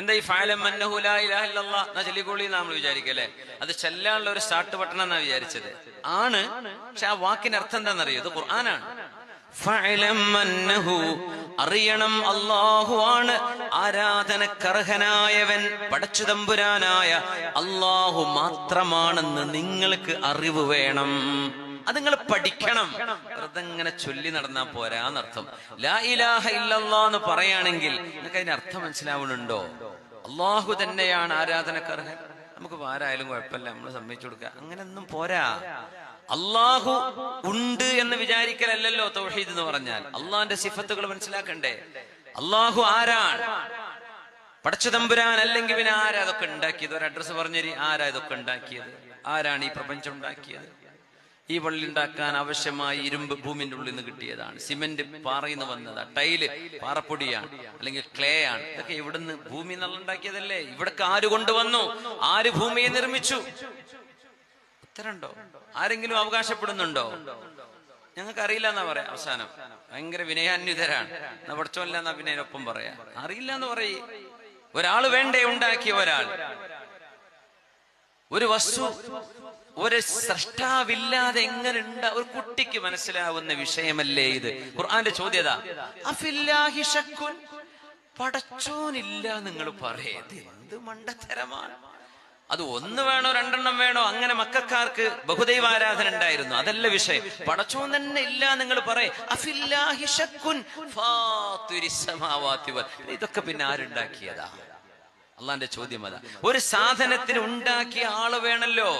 എന്താ ഈ ഫാലം ചൊല്ലിക്കോളി നമ്മൾ വിചാരിക്കല്ലേ അത് ചെല്ലാനുള്ള ഒരു സ്റ്റാർട്ട് ബട്ടൺ എന്നാ വിചാരിച്ചത്. ആണ് പക്ഷെ ആ വാക്കിന്റെ അർത്ഥം എന്താണെന്നറിയോ? ഇത് ഖുർആനാണ്. അറിയണം അള്ളാഹു ആണ്. ആരാധനക്കർഹനായവൻ പടച്ചു തമ്പുരാനായ അള്ളാഹു മാത്രമാണെന്ന് നിങ്ങൾക്ക് അറിവ് വേണം. അത് നിങ്ങൾ പഠിക്കണം. വെറുതെ ഇങ്ങനെ ചൊല്ലി നടന്നാ പോരാന്നർത്ഥം. ലാ ഇലാഹ ഇല്ലല്ലാ എന്ന് പറയുകയാണെങ്കിൽ നിങ്ങൾക്ക് അതിന് അർത്ഥം മനസ്സിലാവുന്നുണ്ടോ അള്ളാഹു തന്നെയാണ് ആരാധനക്കാർ നമുക്ക് ആരായാലും കുഴപ്പമില്ല. നമ്മൾ സമ്മതിച്ചു കൊടുക്കുക അങ്ങനെയൊന്നും പോരാ. അള്ളാഹു ഉണ്ട് എന്ന് വിചാരിക്കലല്ലോ തൗഹീദ് എന്ന് പറഞ്ഞാൽ. അള്ളാഹിന്റെ സിഫത്തുകൾ മനസ്സിലാക്കണ്ടേ? അള്ളാഹു ആരാണ്? പടച്ചു തമ്പുരാൻ അല്ലെങ്കിൽ പിന്നെ ആരാ ഇതൊക്കെ ഉണ്ടാക്കിയത്? ഒരു അഡ്രസ് പറഞ്ഞേരി ആരാ ഇതൊക്കെ ഉണ്ടാക്കിയത്? ആരാണ് ഈ പ്രപഞ്ചം ഉണ്ടാക്കിയത്? ഈ പള്ളി ഉണ്ടാക്കാൻ ആവശ്യമായ ഇരുമ്പ് ഭൂമിന്റെ ഉള്ളിൽ നിന്ന് കിട്ടിയതാണ്. സിമെന്റ് പാറയിൽ നിന്ന് വന്നതാ. ടൈൽ പാറപ്പൊടിയാണ് അല്ലെങ്കിൽ ക്ലേ ആണ് ഇതൊക്കെ ഇവിടുന്ന് ഭൂമി ഉണ്ടാക്കിയതല്ലേ? ഇവിടൊക്കെ ആര് കൊണ്ടുവന്നു? ആര് ഭൂമിയെ നിർമ്മിച്ചു? ഉത്തരണ്ടോ? ആരെങ്കിലും അവകാശപ്പെടുന്നുണ്ടോ? ഞങ്ങൾക്ക് അറിയില്ല എന്നാ പറയാ അവസാനം. ഭയങ്കര വിനയാന്വിതരാണ്. എന്നാ പഠിച്ചോല്ല എന്നാ പിന്നെ ഒപ്പം പറയാ. അറിയില്ല എന്ന് പറയും. ഒരാൾ വേണ്ടേ ഉണ്ടാക്കിയ ഒരാൾ. ഒരു വസ്തു ഒരു സൃഷ്ടാവില്ലാതെ എങ്ങനെ ഉണ്ടാ ഒരു കുട്ടിക്ക് മനസ്സിലാവുന്ന വിഷയമല്ലേ ഇത്? ഖുർആന്റെ ചോദ്യത പടച്ചോനില്ല നിങ്ങൾ പറയത് എന്ത് മണ്ടത്തരമാണ്. അത് ഒന്ന് വേണോ രണ്ടെണ്ണം വേണോ അങ്ങനെ മക്കാർക്ക് ബഹുദൈവ ആരാധന ഉണ്ടായിരുന്നു. അതല്ല വിഷയം. പടച്ചോൻ തന്നെ ഇല്ല നിങ്ങൾ പറയും. ഇതൊക്കെ പിന്നെ ആരുണ്ടാക്കിയതാ? അള്ളാന്റെ ചോദ്യം അതാ. ഒരു സാധനത്തിന് ഉണ്ടാക്കിയ ആൾ വേണല്ലോ.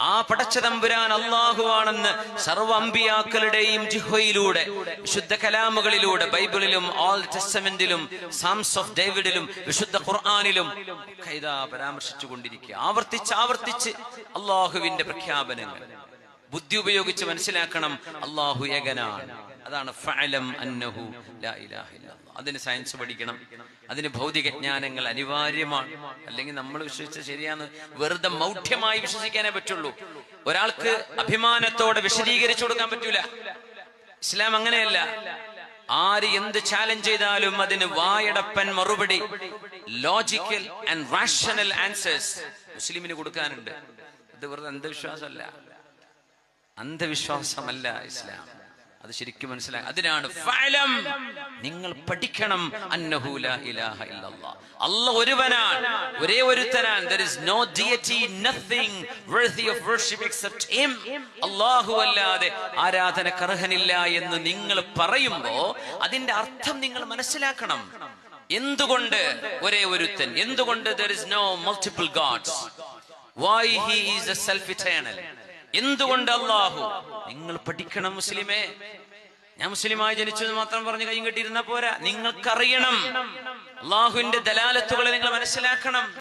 ആ പടച്ച തമ്പുരാൻ അള്ളാഹുവാണെന്ന് സർവ അമ്പിയാക്കളുടെയും ജിഹോയിലൂടെ വിശുദ്ധ കലാമുകളിലൂടെ ബൈബിളിലും ഓൾ ടെസ്റ്റമെന്റിലും സാംസ് ഓഫ് ഡേവിഡിലും വിശുദ്ധ ഖുർആാനിലും പരാമർശിച്ചു കൊണ്ടിരിക്കുക ആവർത്തിച്ച് ആവർത്തിച്ച് അള്ളാഹുവിന്റെ പ്രഖ്യാപനങ്ങൾ. ബുദ്ധി ഉപയോഗിച്ച് മനസ്സിലാക്കണം. അള്ളാഹു ഏകനാണ് അതാണ് അന്നഹു. അതിന് സയൻസ് പഠിക്കണം. അതിന് ഭൗതിക ജ്ഞാനങ്ങൾ അനിവാര്യമാണ്. അല്ലെങ്കിൽ നമ്മൾ വിശ്വസിച്ച ശരിയാന്ന് വെറുതെ മൗഢ്യമായി വിശ്വസിക്കാനേ പറ്റുള്ളൂ. ഒരാൾക്ക് അഭിമാനത്തോടെ വിശദീകരിച്ചു കൊടുക്കാൻ പറ്റൂല. ഇസ്ലാം അങ്ങനെയല്ല. ആര് എന്ത് ചാലഞ്ച് ചെയ്താലും അതിന് വായടപ്പൻ മറുപടി ലോജിക്കൽ ആൻഡ് റാഷണൽ ആൻസേഴ്സ് മുസ്ലിമിന് കൊടുക്കാനുണ്ട്. ഇത് വെറുതെ അന്ധവിശ്വാസമല്ല. അന്ധവിശ്വാസമല്ല ഇസ്ലാം. അത് ശരിക്കും മനസ്സിലായി. അതിനാണ് ഫലം നിങ്ങൾ പഠിക്കണം. അന്നഹൂല ഇലാഹ ഇല്ലല്ലാഹ്. അല്ല ഒരുവനാണ്. ഒരേ ഒരുത്തനാണ്. There is no deity nothing worthy of worship except him. അല്ലാഹു അല്ലാതെ ആരാധനക്ക് അർഹനില്ല എന്ന് നിങ്ങൾ പറയുമ്പോ അതിന്റെ അർത്ഥം നിങ്ങൾ മനസ്സിലാക്കണം. എന്തുകൊണ്ട് ഒരേ ഒരുത്തൻ? എന്തുകൊണ്ട് there is no multiple gods? Why he is a self eternal എന്തുകൊണ്ട് അള്ളാഹു നിങ്ങൾ പഠിക്കണം മുസ്ലിമേ. ഞാൻ മുസ്ലിമായി ജനിച്ചത് മാത്രം പറഞ്ഞ് കൈയും കെട്ടിയിരുന്ന പോരാ. നിങ്ങൾക്കറിയണം. അള്ളാഹുവിന്റെ ദലാലത്തുകളെ നിങ്ങൾ മനസ്സിലാക്കണം.